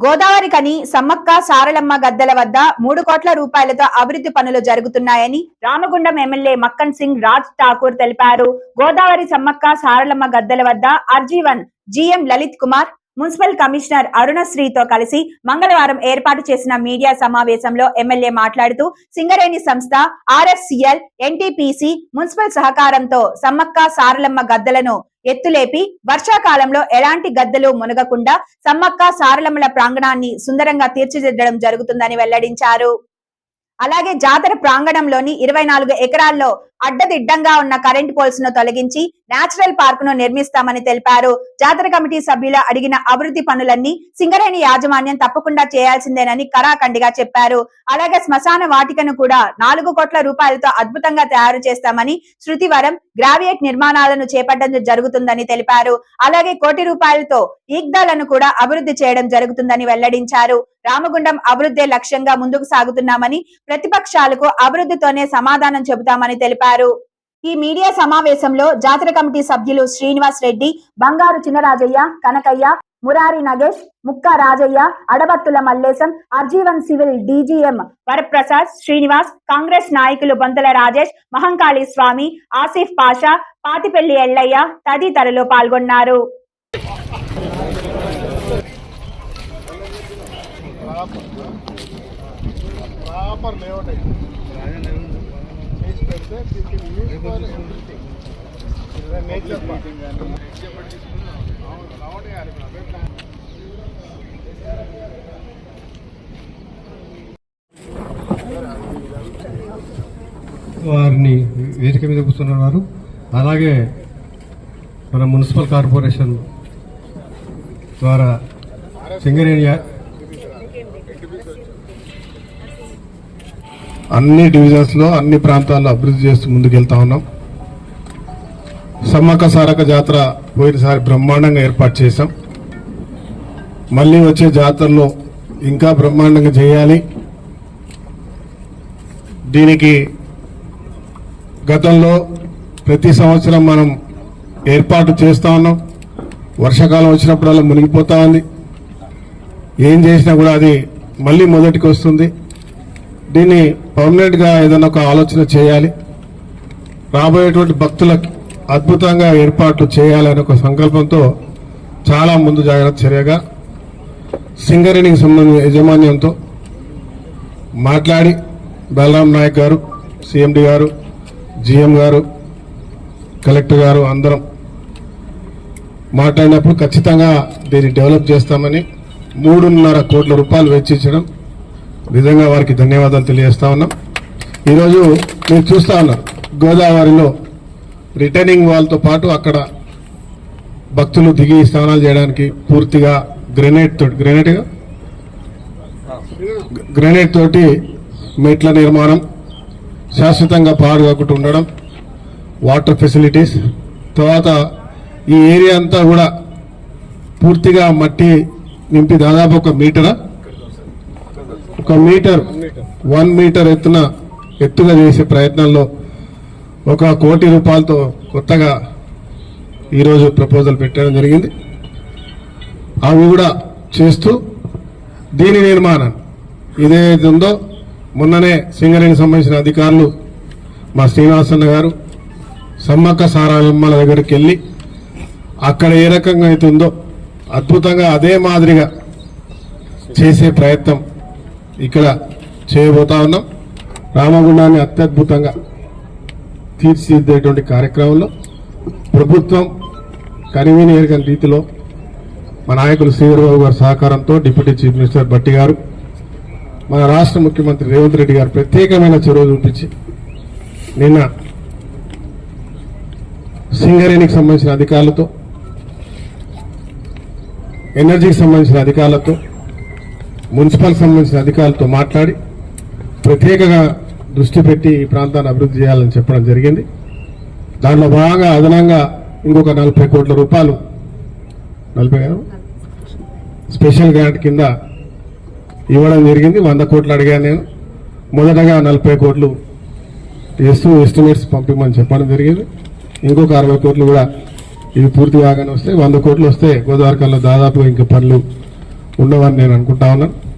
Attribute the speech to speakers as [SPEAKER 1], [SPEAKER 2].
[SPEAKER 1] గోదావరి కని సమ్మక్క సారలమ్మ గద్దెల వద్ద మూడు కోట్ల రూపాయలతో అభివృద్ధి పనులు జరుగుతున్నాయని రామగుండం ఎమ్మెల్యే మక్కన్ సింగ్ రాజ్ ఠాకూర్ తెలిపారు. గోదావరి సమ్మక్క సారలమ్మ గద్దెల వద్ద RG one GM Lalit Kumar municipal commissioner అరుణశ్రీతో కలిసి మంగళవారం ఏర్పాటు చేసిన మీడియా సమావేశంలో ఎమ్మెల్యే మాట్లాడుతూ సింగరేణి సంస్థ ఆర్ఎఫ్సిఎల్ ఎన్టీపీసీ మున్సిపల్ సహకారంతో సమ్మక్క సారలమ్మ గద్దెలను ఎత్తులేపి వర్షాకాలంలో ఎలాంటి గద్దెలు మునగకుండా సమ్మక్క సారలమ్మల ప్రాంగణాన్ని సుందరంగా తీర్చిదిద్దడం జరుగుతుందని వెల్లడించారు. అలాగే జాతర ప్రాంగణంలోని ఇరవై నాలుగు ఎకరాల్లో అడ్డదిడ్డంగా ఉన్న కరెంట్ పోల్స్ను తొలగించి నేచురల్ పార్క్ను నిర్మిస్తామని తెలిపారు. జాతర కమిటీ సభ్యులు అడిగిన అభివృద్ధి పనులన్నీ సింగరేణి యాజమాన్యం తప్పకుండా చేయాల్సిందేనని కరాఖండిగా చెప్పారు. అలాగే శ్మశాన వాటికను కూడా నాలుగు కోట్ల రూపాయలతో అద్భుతంగా తయారు చేస్తామని శృతివరం గ్రావియేట్ నిర్మాణాలను చేపట్టడం జరుగుతుందని తెలిపారు. అలాగే కోటి రూపాయలతో ఈగ్దాలను కూడా అభివృద్ధి చేయడం జరుగుతుందని వెల్లడించారు. రామగుండం అభివృద్ధి లక్ష్యంగా ముందుకు సాగుతున్నామని ప్రతిపక్షాలకు అభివృద్ధితోనే సమాధానం చెబుతామని తెలిపారు. ఈ మీడియా సమావేశంలో జాతర కమిటీ సభ్యులు శ్రీనివాస్ రెడ్డి బంగారు చిన్నరాజయ్య Kanakayya Murari Nagesh Mukka Rajayya Adabattula Mallesham RG one civil DGM Varaprasad Srinivas Congress నాయకులు బొంతల రాజేష్ మహంకాళి స్వామి ఆసిఫ్ పాషా పాతిపెల్లి ఎల్లయ్య తదితరులు పాల్గొన్నారు.
[SPEAKER 2] ప్రాపర్ లేఅవుట్ అయింది చేసి పెడితే
[SPEAKER 3] వారిని వేదిక మీద కూర్చున్నారు అలాగే మన మున్సిపల్ కార్పొరేషన్ ద్వారా సింగరేణి
[SPEAKER 2] అన్ని డివిజన్స్లో అన్ని ప్రాంతాల్లో అభివృద్ధి చేస్తూ ముందుకెళ్తా ఉన్నాం. సమ్మక్క సారక జాతర పోయినసారి బ్రహ్మాండంగా ఏర్పాటు చేశాం. మళ్ళీ వచ్చే జాతరలో ఇంకా బ్రహ్మాండంగా చేయాలి. దీనికి గతంలో ప్రతి సంవత్సరం మనం ఏర్పాటు చేస్తా ఉన్నాం. వర్షాకాలం వచ్చినప్పుడల్లా మునిగిపోతా ఉంది. ఏం చేసినా కూడా అది మళ్ళీ మొదటికి వస్తుంది. దీన్ని పర్మనెంట్గా ఏదైనా ఒక ఆలోచన చేయాలి. రాబోయేటువంటి భక్తులకు అద్భుతంగా ఏర్పాట్లు చేయాలనే ఒక సంకల్పంతో చాలా ముందు జాగ్రత్త చర్యగా సింగరేణికి సంబంధించిన యాజమాన్యంతో మాట్లాడి బలరాం నాయక్ గారు సిఎండి గారు జిఎం గారు కలెక్టర్ గారు అందరం మాట్లాడినప్పుడు ఖచ్చితంగా దీన్ని డెవలప్ చేస్తామని మూడున్నర కోట్ల రూపాయలు వెచ్చించడం నిజంగా వారికి ధన్యవాదాలు తెలియజేస్తా ఉన్నాం. ఈరోజు మీరు చూస్తా ఉన్నారు గోదావరిలో రిటర్నింగ్ వాళ్ళతో పాటు అక్కడ భక్తులు దిగి స్నానాలు చేయడానికి పూర్తిగా గ్రెనేడ్ తోటి గ్రెనేట్ గ్రెనేడ్ తోటి మెట్ల నిర్మాణం శాశ్వతంగా పాడు కాకుండా ఉండడం వాటర్ ఫెసిలిటీస్ తర్వాత ఈ ఏరియా అంతా కూడా పూర్తిగా మట్టి నింపి దాదాపు ఒక మీటరా? ఒక మీటర్ వన్ మీటర్ ఎత్తున ఎత్తుగా చేసే ప్రయత్నంలో ఒక కోటి రూపాయలతో కొత్తగా ఈరోజు ప్రపోజల్ పెట్టడం జరిగింది. అవి కూడా చేస్తూ దీని నిర్మాణం ఇదేది ఉందో మొన్ననే సింగరేణికి సంబంధించిన అధికారులు మా శ్రీనివాసన్న గారు సమ్మక్క సారాలమ్మల దగ్గరికి వెళ్ళి అక్కడ ఏ రకంగా అయితే ఉందో అద్భుతంగా అదే మాదిరిగా చేసే ప్రయత్నం ఇక్కడ చేయబోతా ఉన్నాం. రామగుండాన్ని అత్యద్భుతంగా తీర్చిదిద్దేటువంటి కార్యక్రమంలో ప్రభుత్వం కనివీని ఎరగని రీతిలో మా నాయకులు శ్రీధరబాబు గారి సహకారంతో డిప్యూటీ చీఫ్ మినిస్టర్ భట్టి గారు మన రాష్ట్ర ముఖ్యమంత్రి రేవంత్ రెడ్డి గారు ప్రత్యేకమైన చొరవ చూపించి నిన్న సింగరేణికి సంబంధించిన అధికారులతో ఎనర్జీకి సంబంధించిన అధికారులతో మున్సిపల్ సంబంధించిన అధికారులతో మాట్లాడి ప్రత్యేకంగా దృష్టి పెట్టి ఈ ప్రాంతాన్ని అభివృద్ధి చేయాలని చెప్పడం జరిగింది. దాంట్లో భాగంగా అదనంగా ఇంకొక నలభై కోట్ల రూపాయలు నలభై స్పెషల్ గ్రాంట్ కింద ఇవ్వడం జరిగింది. వంద కోట్లు అడిగాను నేను. మొదటగా నలభై కోట్లు ఇస్తూ ఎస్టిమేట్స్ పంపించమని చెప్పడం జరిగింది. ఇంకొక అరవై కోట్లు కూడా ఇవి పూర్తి కాగానే వస్తే వంద కోట్లు వస్తే గోదావరికల్లో దాదాపు ఇంకా పనులు ఉండవని నేను అనుకుంటా ఉన్నాను.